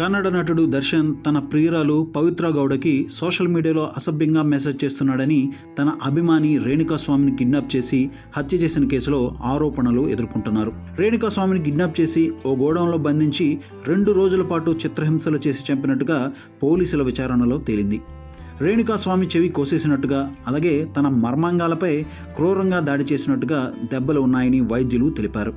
కన్నడ నటుడు దర్శన్ తన ప్రియురాలు పవిత్ర గౌడకి సోషల్ మీడియాలో అసభ్యంగా మెసేజ్ చేస్తున్నాడని తన అభిమాని రేణుకాస్వామిని కిడ్నాప్ చేసి హత్య చేసిన కేసులో ఆరోపణలు ఎదుర్కొంటున్నారు. రేణుకాస్వామిని కిడ్నాప్ చేసి ఓ గోడౌన్లో బంధించి రెండు రోజుల పాటు చిత్రహింసలు చేసి చంపినట్టుగా పోలీసుల విచారణలో తేలింది. రేణుకాస్వామి చెవి కోసేసినట్టుగా అలాగే తన మర్మాంగాలపై క్రూరంగా దాడి చేసినట్టుగా దెబ్బలు ఉన్నాయని వైద్యులు తెలిపారు.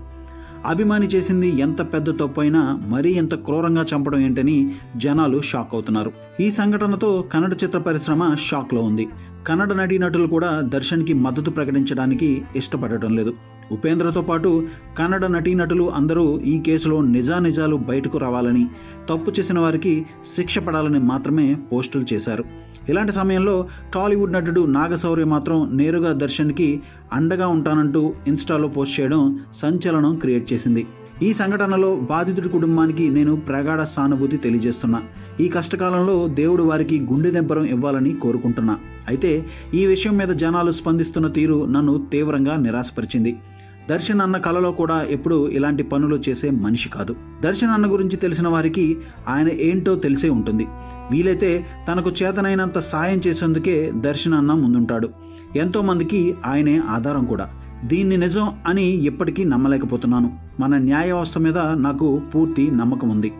అభిమాని చేసింది ఎంత పెద్ద తప్పు అయినా మరీ ఎంత క్రూరంగా చంపడం ఏంటని జనాలు షాక్ అవుతున్నారు. ఈ సంఘటనతో కన్నడ చిత్ర పరిశ్రమ షాక్లో ఉంది. కన్నడ నటీనటులు కూడా దర్శన్కి మద్దతు ప్రకటించడానికి ఇష్టపడటం లేదు. ఉపేంద్రతో పాటు కన్నడ నటీనటులు అందరూ ఈ కేసులో నిజానిజాలు బయటకు రావాలని తప్పు చేసిన వారికి శిక్ష పడాలని మాత్రమే పోస్టులు చేశారు. ఇలాంటి సమయంలో టాలీవుడ్ నటుడు నాగశౌర్య మాత్రం నేరుగా దర్శన్కి అండగా ఉంటానంటూ ఇన్స్టాలో పోస్ట్ చేయడం సంచలనం క్రియేట్ చేసింది. ఈ సంఘటనలో బాధితుడి కుటుంబానికి నేను ప్రగాఢ సానుభూతి తెలియజేస్తున్నా. ఈ కష్టకాలంలో దేవుడు వారికి గుండె నెబ్బరం ఇవ్వాలని కోరుకుంటున్నా. అయితే ఈ విషయం మీద జనాలు స్పందిస్తున్న తీరు నన్ను తీవ్రంగా నిరాశపరిచింది. దర్శన్ అన్న కళలో కూడా ఎప్పుడు ఇలాంటి పనులు చేసే మనిషి కాదు. దర్శన్ అన్న గురించి తెలిసిన వారికి ఆయన ఏంటో తెలిసే ఉంటుంది. వీలైతే తనకు చేతనైనంత సాయం చేసేందుకే దర్శన్ అన్న ముందుంటాడు ఎంతోమందికి ఆయనే ఆధారం కూడా. దీన్ని నిజం అని ఎప్పటికీ నమ్మలేకపోతున్నాను. మన న్యాయ వ్యవస్థ మీద నాకు పూర్తి నమ్మకం ఉంది.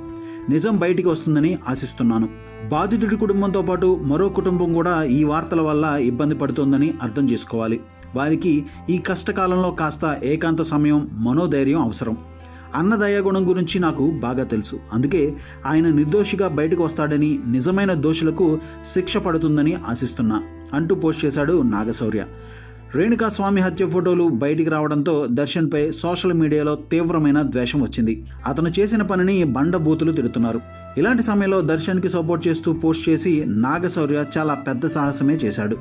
నిజం బయటికి వస్తుందని ఆశిస్తున్నాను. బాధితుడి కుటుంబంతో పాటు మరో కుటుంబం కూడా ఈ వార్తల వల్ల ఇబ్బంది పడుతోందని అర్థం చేసుకోవాలి. వారికి ఈ కష్టకాలంలో కాస్త ఏకాంత సమయం మనోధైర్యం అవసరం. అన్నదయ గుణం గురించి నాకు బాగా తెలుసు. అందుకే ఆయన నిర్దోషిగా బయటకు వస్తాడని నిజమైన దోషులకు శిక్ష పడుతుందని ఆశిస్తున్నా అంటూ పోస్ట్ చేశాడు నాగశౌర్య. రేణుకా స్వామి హత్య ఫోటోలు బయటికి రావడంతో దర్శన్పై సోషల్ మీడియాలో తీవ్రమైన ద్వేషం వచ్చింది. అతను చేసిన పనిని బండబూతులు తిడుతున్నారు. ఇలాంటి సమయంలో దర్శన్కి సపోర్ట్ చేస్తూ పోస్ట్ చేసి నాగశౌర్య చాలా పెద్ద సాహసమే చేశాడు.